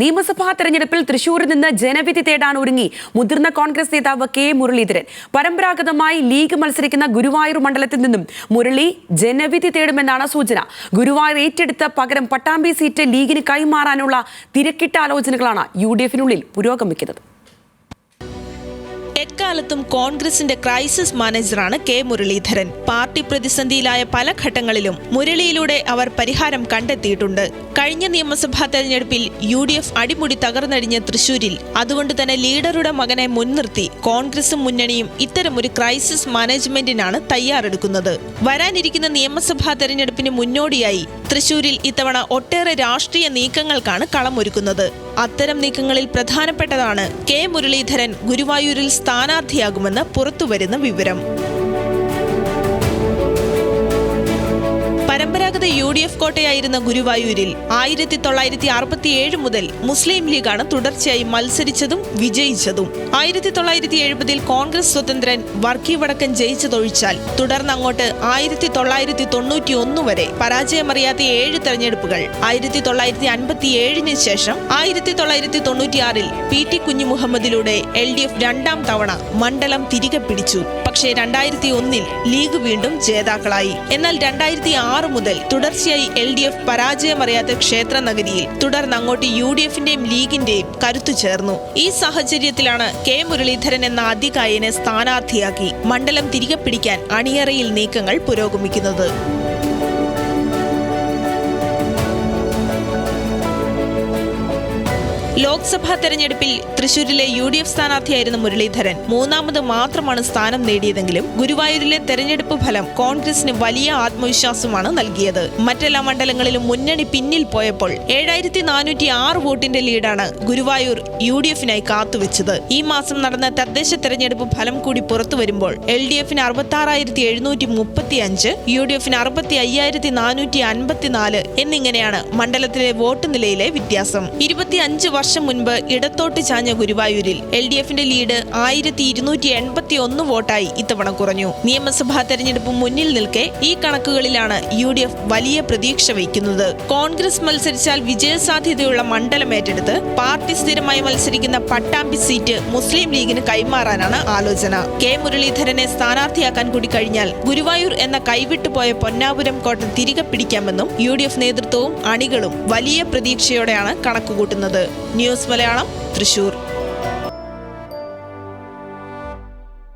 നിയമസഭാ തെരഞ്ഞെടുപ്പിൽ തൃശൂരിൽ നിന്ന് ജനവിധി തേടാൻ ഒരുങ്ങി മുതിർന്ന കോൺഗ്രസ് നേതാവ് കെ മുരളീധരൻ. പരമ്പരാഗതമായി ലീഗ് മത്സരിക്കുന്ന ഗുരുവായൂർ മണ്ഡലത്തിൽ നിന്നും മുരളി ജനവിധി തേടുമെന്നാണ് സൂചന. ഗുരുവായൂർ ഏറ്റെടുത്ത പകരം പട്ടാമ്പി സീറ്റ് ലീഗിന് കൈമാറാനുള്ള തിരക്കിട്ട ആലോചനകളാണ് യു ഡി എഫിനുള്ളിൽ പുരോഗമിക്കുന്നത്. എക്കാലത്തും കോൺഗ്രസിന്റെ ക്രൈസിസ് മാനേജറാണ് കെ മുരളീധരൻ. പാർട്ടി പ്രതിസന്ധിയിലായ പല ഘട്ടങ്ങളിലും മുരളിയിലൂടെ അവർ പരിഹാരം കണ്ടെത്തിയിട്ടുണ്ട്. കഴിഞ്ഞ നിയമസഭാ തെരഞ്ഞെടുപ്പിൽ യു ഡി എഫ് അടിമുടി തകർന്നടിഞ്ഞ തൃശൂരിൽ. അതുകൊണ്ട് തന്നെ ലീഡറുടെ മകനെ മുൻനിർത്തി കോൺഗ്രസും മുന്നണിയും ഇത്തരമൊരു ക്രൈസിസ് മാനേജ്മെന്റിനാണ് തയ്യാറെടുക്കുന്നത്. വരാനിരിക്കുന്ന നിയമസഭാ തെരഞ്ഞെടുപ്പിന് മുന്നോടിയായി തൃശൂരിൽ ഇത്തവണ ഒട്ടേറെ രാഷ്ട്രീയ നീക്കങ്ങൾക്കാണ് കളമൊരുക്കുന്നത്. അത്തരം നീക്കങ്ങളിൽ പ്രധാനപ്പെട്ടതാണ് കെ മുരളീധരൻ ഗുരുവായൂരിൽ സ്ഥാനാർത്ഥിയാകുമെന്ന് പുറത്തുവരുന്ന വിവരം. പരമ്പരാഗത യു ഡി എഫ് കോട്ടയായിരുന്ന ഗുരുവായൂരിൽ ആയിരത്തി തൊള്ളായിരത്തി അറുപത്തിയേഴ് മുതൽ മുസ്ലിം ലീഗാണ് തുടർച്ചയായി മത്സരിച്ചതും വിജയിച്ചതും. ആയിരത്തി തൊള്ളായിരത്തി എഴുപതിൽ കോൺഗ്രസ് സ്വതന്ത്രൻ വർക്കി വടക്കൻ ജയിച്ചതൊഴിച്ചാൽ തുടർന്ന് അങ്ങോട്ട് ആയിരത്തി തൊള്ളായിരത്തി തൊണ്ണൂറ്റി ഒന്ന് വരെ പരാജയമറിയാത്ത ഏഴ് തെരഞ്ഞെടുപ്പുകൾ. ആയിരത്തി തൊള്ളായിരത്തി അൻപത്തി ഏഴിന് ശേഷം ആയിരത്തി തൊള്ളായിരത്തി തൊണ്ണൂറ്റിയാറിൽ പി ടി കുഞ്ഞു മുഹമ്മദിലൂടെ എൽ ഡി എഫ് രണ്ടാം തവണ മണ്ഡലം തിരികെ പിടിച്ചു. പക്ഷേ രണ്ടായിരത്തി ഒന്നിൽ ലീഗ് വീണ്ടും ജേതാക്കളായി. എന്നാൽ രണ്ടായിരത്തി ആറ് മുതൽ തുടർച്ചയായി എൽ ഡി എഫ് പരാജയമറിയാത്ത ക്ഷേത്ര നഗരിയിൽ തുടർന്ന് അങ്ങോട്ട് യു ഡി എഫിന്റെയും ലീഗിന്റെയും കരുത്തു ചേർന്നു. ഈ സാഹചര്യത്തിലാണ് കെ മുരളീധരൻ എന്ന അതികായനെ സ്ഥാനാർത്ഥിയാക്കി മണ്ഡലം തിരികെ പിടിക്കാൻ അണിയറയിൽ നീക്കങ്ങൾ പുരോഗമിക്കുന്നത്. ലോക്സഭാ തെരഞ്ഞെടുപ്പിൽ തൃശൂരിലെ യു ഡി എഫ് സ്ഥാനാർത്ഥിയായിരുന്ന മുരളീധരൻ മൂന്നാമത് മാത്രമാണ് സ്ഥാനം നേടിയതെങ്കിലും ഗുരുവായൂരിലെ തെരഞ്ഞെടുപ്പ് ഫലം കോൺഗ്രസിന് വലിയ ആത്മവിശ്വാസമാണ് നൽകിയത്. മറ്റെല്ലാ മണ്ഡലങ്ങളിലും മുന്നണി പിന്നിൽ പോയപ്പോൾ ഏഴായിരത്തി നാനൂറ്റി ആറ് വോട്ടിന്റെ ലീഡാണ് ഗുരുവായൂർ യു ഡി എഫിനായി കാത്തുവെച്ചത്. ഈ മാസം നടന്ന തദ്ദേശ തെരഞ്ഞെടുപ്പ് ഫലം കൂടി പുറത്തു വരുമ്പോൾ എൽ ഡി എഫിന് അറുപത്തി ആറായിരത്തി എഴുന്നൂറ്റി മുപ്പത്തി അഞ്ച് യു ഡി എഫിന് അറുപത്തി അയ്യായിരത്തി നാനൂറ്റി അൻപത്തിനാല് എന്നിങ്ങനെയാണ് മണ്ഡലത്തിലെ വോട്ട് നിലയിലെ വ്യത്യാസം. ഇരുപത്തി അഞ്ച് വർഷം മുൻപ് ഇടത്തോട്ട് ചാഞ്ഞ ഗുരുവായൂരിൽ എൽ ഡി എഫിന്റെ ലീഡ് ആയിരത്തി ഇരുന്നൂറ്റി എൺപത്തി ഒന്ന് വോട്ടായി ഇത്തവണ കുറഞ്ഞു. നിയമസഭാ തെരഞ്ഞെടുപ്പ് മുന്നിൽ നിൽക്കെ ഈ കണക്കുകളിലാണ് യു ഡി എഫ് വലിയ പ്രതീക്ഷ വയ്ക്കുന്നത്. കോൺഗ്രസ് മത്സരിച്ചാൽ വിജയസാധ്യതയുള്ള മണ്ഡലം ഏറ്റെടുത്ത് പാർട്ടി സ്ഥിരമായി മത്സരിക്കുന്ന പട്ടാമ്പി സീറ്റ് മുസ്ലിം ലീഗിന് കൈമാറാനാണ് ആലോചന. കെ. മുരളീധരനെ സ്ഥാനാർത്ഥിയാക്കാൻ കൂടി കഴിഞ്ഞാൽ ഗുരുവായൂർ എന്ന കൈവിട്ടുപോയ പൊന്നാപുരം കോട്ട തിരികെ പിടിക്കാമെന്നും യു നേതൃത്വവും അണികളും വലിയ പ്രതീക്ഷയോടെയാണ് കണക്കുകൂട്ടുന്നത്. ന്യൂസ് മലയാളം തൃശൂർ